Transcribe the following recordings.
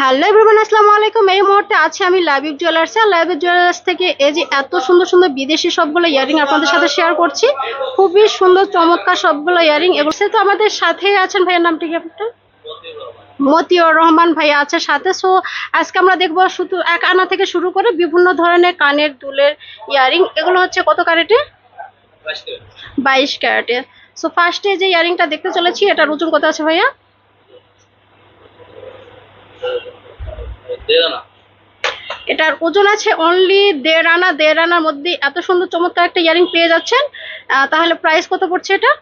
Hello everyone আসসালামু আলাইকুম। এই মুহূর্তে আছি আমি লাবিব জুয়েলার্সে আর লাবিব জুয়েলার্স থেকে এই যে এত সুন্দর সুন্দর বিদেশি সবগুলো ইয়ারিং আপনাদের সাথে শেয়ার করছি। খুবই সুন্দর চমৎকার সবগুলো ইয়ারিং এবং সে তো আমাদের সাথেই আছেন। ভাইয়ের নামটি কি আপনার মতিউর রহমান ভাই আছে সাথে। সো আজকে আমরা দেখব শুধু এক আনা থেকে শুরু করে বিভিন্ন ধরনের কানের দুলের ইয়ারিং। এগুলো হচ্ছে কত ক্যারেটে? বাইশ ক্যারেটে। সো ফার্স্টে যে ইয়ারিংটা দেখতে চলেছি এটার ওজন কত আছে ভাইয়া? এটার ওজন আছে অনলি দেড় আনা দেড় আনার মধ্যে এত সুন্দর চমৎকার একটা ইয়ারিং পেয়ে যাচ্ছেন। তাহলে প্রাইস কত পড়ছে এটা?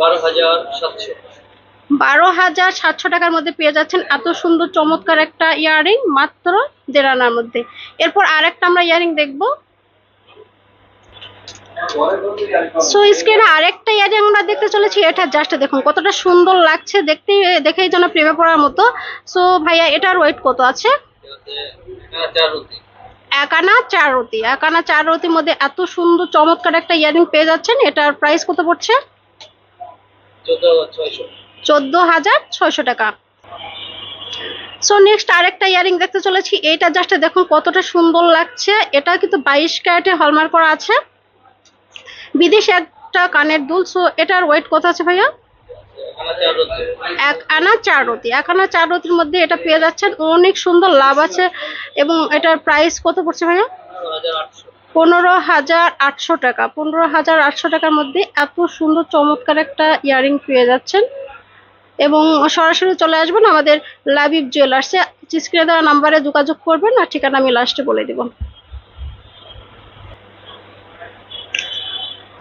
বারো হাজার সাতশো। বারো হাজার সাতশো টাকার মধ্যে পেয়ে যাচ্ছেন এত সুন্দর চমৎকার একটা ইয়ারিং মাত্র দেড় আনার মধ্যে। এরপর আরেকটা আমরা ইয়ারিং দেখব। সো স্ক্রিনে আরেকটা ইয়ারিং আমরা দেখতে চলেছি, এটা জাস্ট দেখুন, কতটা সুন্দর লাগছে দেখতে, দেখেই যেন প্রেমে পড়ার মতো। সো ভাইয়া, এটার ওয়েট কত আছে? চার রুটি এক আনা চার রতি এক আনা চার রতির মধ্যে এত সুন্দর, চমৎকার একটা ইয়ারিং পেয়ে যাচ্ছেন। এটার প্রাইস কত পড়ছে? চোদ্দ হাজার ছয়শো টাকা। সো নেক্সট আরেকটা ইয়ারিং দেখতে চলেছি। এইটা জাস্ট দেখুন, কতটা সুন্দর লাগছে। এটা কিন্তু বাইশ ক্যারেটে হলমার্ক করা আছে। বিদেশি একটা কানের দুল সো এটার ওয়েট কত আছে ভাইয়া? এক আনা চার রতি। এক আনা চার রতির মধ্যে এটা পেয়ে যাচ্ছেন। অনেক সুন্দর লাভ আছে এবং এটার প্রাইস কত পড়ছে ভাইয়া? পনেরো হাজার আটশো টাকা। পনেরো হাজার আটশো টাকার মধ্যে এত সুন্দর চমৎকার একটা ইয়ারিং পেয়ে যাচ্ছেন। এবং সরাসরি চলে আসবেন আমাদের লাবিব জুয়েলার্সে স্ক্রিনে দেওয়া নাম্বারে যোগাযোগ করবেন আর ঠিকানা আমি লাস্টে বলে দেব।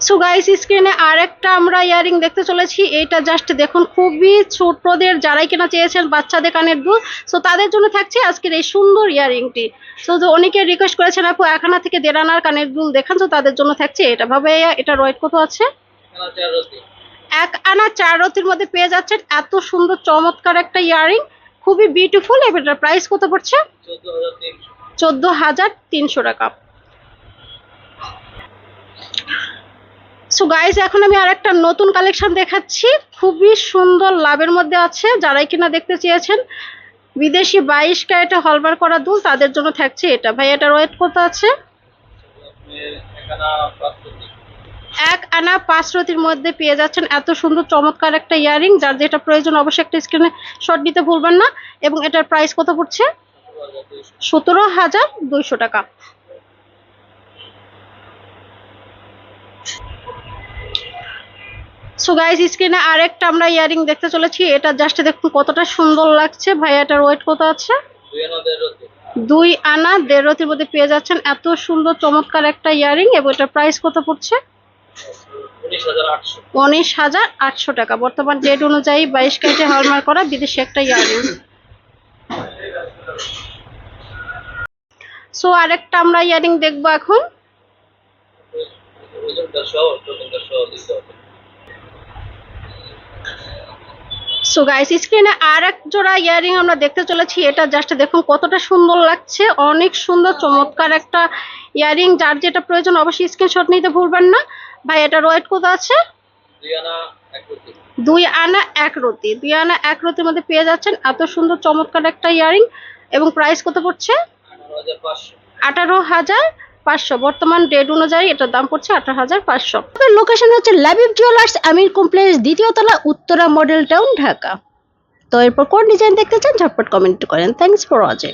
সো গাইস স্ক্রিনে আরেকটা আমরা ইয়ারিং দেখতে চলেছি। এটা জাস্ট দেখুন, খুবই ছোটদের যারাই কিনা চেয়েছেন বাচ্চাদের কানের দুল সো তাদের জন্য থাকছে আজকের এই সুন্দর ইয়ারিংটি সো অনেকে রিকোয়েস্ট করেছেন, আপু এখানা থেকে দেড়ানার কানের দুল দেখান। তো তাদের জন্য থাকছে এটা। ভাবে, এটা রয়েট কত আছে? এক আনা চার রতির মধ্যে পেয়ে যাচ্ছেন। এত সুন্দর, চমৎকার একটা ইয়ারিং খুবই বিউটিফুল এটার প্রাইস কত পড়ছে? চোদ্দ হাজার তিনশো টাকা। সো গাইজ এখন আমি আরেকটা নতুন কালেকশন দেখাচ্ছি। খুবই সুন্দর লাভের মধ্যে আছে। যারাই কিনা দেখতে চেয়েছেন, বিদেশি বাইশ ক্যারেটে হলবার করা দুল, তাদের জন্য থাকছে এটা। ভাই এটার ওয়েট কত আছে? এক আনা পাঁচ রতির মধ্যে পেয়ে যাচ্ছেন। এত সুন্দর, চমৎকার একটা ইয়ারিং। যার যেটা প্রয়োজন, অবশ্যই একটা স্ক্রিনে শট নিতে ভুলবেন না। এবং এটার প্রাইস কত পড়ছে? সতেরো হাজার দুইশো টাকা। সো গাইজ স্ক্রিনে আরেকটা আমরা ইয়ারিং দেখতে চলেছি। এটা জাস্ট দেখুন কতটা সুন্দর লাগছে। ভাই এটার ওয়েট কত আছে? দুই আনা দেড় রুটি দুই আনা দেড় রতির মধ্যে পেয়ে যাচ্ছেন। এত সুন্দর, চমৎকার একটা ইয়ারিং এবং এটার প্রাইস কত পড়ছে? উনিশ হাজার আটশো টাকা। বর্তমান ডেট অনুযায়ী বাইশ ক্যারেটে হলমার্ক করা বিদেশি একটা ইয়ারিং। সো আরেকটা আমরা ইয়ারিং দেখব এখন। সো গাইস স্ক্রিনে আর এক জোড়া ইয়ারিং আমরা দেখতে চলেছি। এটা জাস্ট দেখুন কতটা সুন্দর লাগছে। অনেক সুন্দর চমৎকার একটা ইয়ারিং যার যেটা প্রয়োজন অবশ্যই স্ক্রিনশট নিতে ভুলবেন না। ভাই এটার ওয়েট কত আছে? দুই আনা এক রতি। দুই আনা এক রতির মধ্যে পেয়ে যাচ্ছেন। এত সুন্দর চমৎকার একটা ইয়ারিং এবং প্রাইস কত পড়ছে? আঠারো হাজার পাঁচশো। বর্তমান রেট অনুযায়ী এটার দাম পড়ছে আঠারো হাজার পাঁচশো। লোকেশন হচ্ছে লাবিব জুয়েলার্স আমির কমপ্লেক্স দ্বিতীয় তলা, উত্তরা মডেল টাউন ঢাকা। তো এরপর কোন ডিজাইন দেখতে চান, ঝটপট কমেন্ট করেন। Thanks for watching